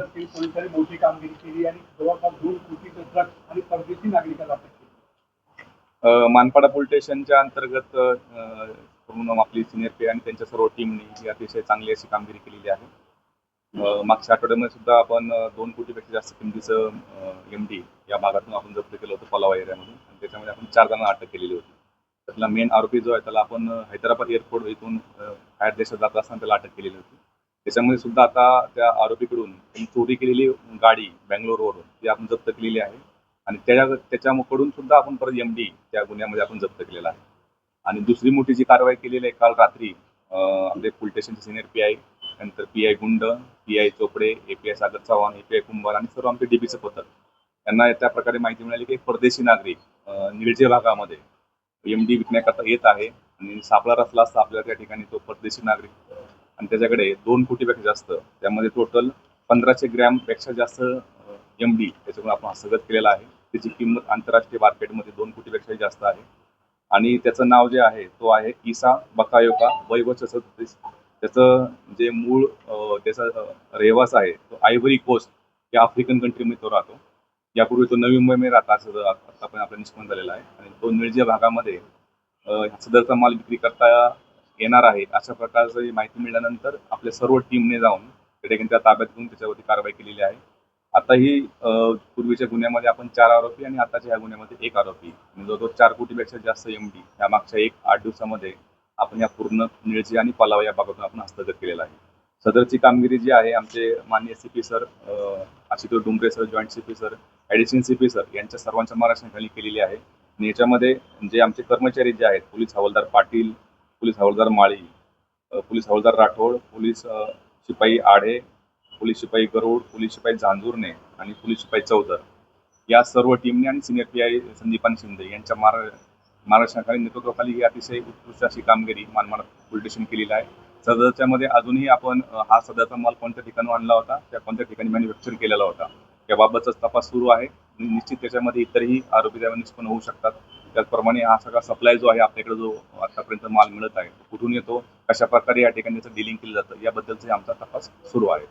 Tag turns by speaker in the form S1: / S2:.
S1: नगरसेवक पोलिसांनी मोठी कामगिरी केली आणि जवळपास दोन कोटीचं ट्रक आणि परदेशी नागरिकांना अटक केली.
S2: मानपाडा पोलीस स्टेशनच्या अंतर्गत पूर्ण आपली सिनियर पे आणि त्यांच्या सर्व टीमनी ही अतिशय चांगली अशी कामगिरी केलेली आहे. मागच्या आठवड्यामध्ये सुद्धा आपण दोन कोटीपेक्षा जास्त किमतीचं एम डी या भागातून आपण जप्त केलं होतं पलावा एरियामधून. आणि त्याच्यामध्ये आपण चार जणांना अटक केलेली होती. त्यातला मेन आरोपी जो आहे त्याला आपण हैदराबाद एअरपोर्ट इथून बाहेर देशात जात असताना त्याला अटक केलेली होती. त्याच्यामध्ये सुद्धा आता त्या आरोपीकडून चोरी केलेली गाडी बँगलोरवरून ती आपण जप्त केलेली आहे. आणि त्याच्या त्याच्याकडून सुद्धा आपण परत एम डी त्या गुन्ह्यामध्ये आपण जप्त केलेला आहे. आणि दुसरी मोठी जी कारवाई केलेली आहे काल रात्री आपले पोलीस स्टेशनचे सिनियर पी आय नंतर P I Gund P I Chopde A P I Sagar Chavan A P I Kumbhar आणि सर्व आमचे डीबीचं पथक त्यांना त्या प्रकारे माहिती मिळाली की एक परदेशी नागरिक निळजे भागामध्ये एम डी विकण्याकरता येत आहे. आणि सापळा रचला असता आपल्याला त्या ठिकाणी तो परदेशी नागरिक आणि त्याच्याकडे दोन कोटीपेक्षा जास्त त्यामध्ये टोटल पंधराशे ग्रॅमपेक्षा जास्त एम डी त्याच्याकडून आपण हस्तगत केलेला आहे. त्याची किंमत आंतरराष्ट्रीय मार्केटमध्ये दोन कोटीपेक्षाही जास्त आहे. आणि त्याचं नाव जे आहे तो आहे इसा बकायोका वैभव वर्ष त्याचं जे मूळ त्याचा रहिवास आहे तो आयव्हरी कोस्ट या आफ्रिकन कंट्रीमध्ये तो राहतो. यापूर्वी तो नवी मुंबईमध्ये राहता असं आता पण आपला निष्पन्न झालेला आहे. आणि तो निळजे भागामध्ये सदरचा माल विक्री करता येणार आहे अशा प्रकारची माहिती मिळाल्यानंतर आपल्या सर्व टीमने जाऊन त्या त्या ताब्यात घेऊन त्याच्यावरती कारवाई केलेली आहे. आता ही पूर्वीच्या गुन्ह्यामध्ये आपण चार आरोपी आणि आताच्या ह्या गुन्ह्यामध्ये एक आरोपी. म्हणजे जवळजवळ चार कोटीपेक्षा जास्त एम डी या मागच्या एक आठ दिवसामध्ये आपण या पूर्ण निळजी आणि पलावा या भागातून आपण हस्तगत केलेला आहे. सदरची कामगिरी जी आहे आमचे माननीय C P sir Ashutosh Dumbre sir joint C P sir additional C P sir यांच्या सर्वांच्या मार्गदर्शनाखाली केलेली आहे. आणि याच्यामध्ये जे आमचे कर्मचारी जे आहेत पोलीस हवालदार पाटील पोलीस हवालदार माळी पोलीस हवालदार राठोड पोलीस शिपाई आढे पोलीस शिपाई गरुड पोलीस शिपाई झांजूरने आणि पोलीस शिपाई चौधर. या सर्व टीमने आणि senior P I Sandipan Shinde यांच्या मार्ग मार्गदर्शनाखाली नेतृत्वाखाली ही अतिशय उत्कृष्ट अशी कामगिरी मानमाड पोलीस स्टेशन केलेली आहे. सदरच्यामध्ये अजूनही आपण हा सदरचा माल कोणत्या ठिकाणी आणला होता त्या कोणत्या ठिकाणी मॅन्युफॅक्चर केलेला होता त्याबाबतचा तपास सुरू आहे. आणि निश्चित त्याच्यामध्ये इतरही आरोपी निष्पन्न होऊ शकतात. त्याचप्रमाणे हा सगळा सप्लाय जो आहे आपल्याकडे जो आतापर्यंत माल मिळत आहे कुठून येतो कशा प्रकारे या ठिकाणी डिलिंग केलं जातं याबद्दलचा आमचा तपास सुरू आहे.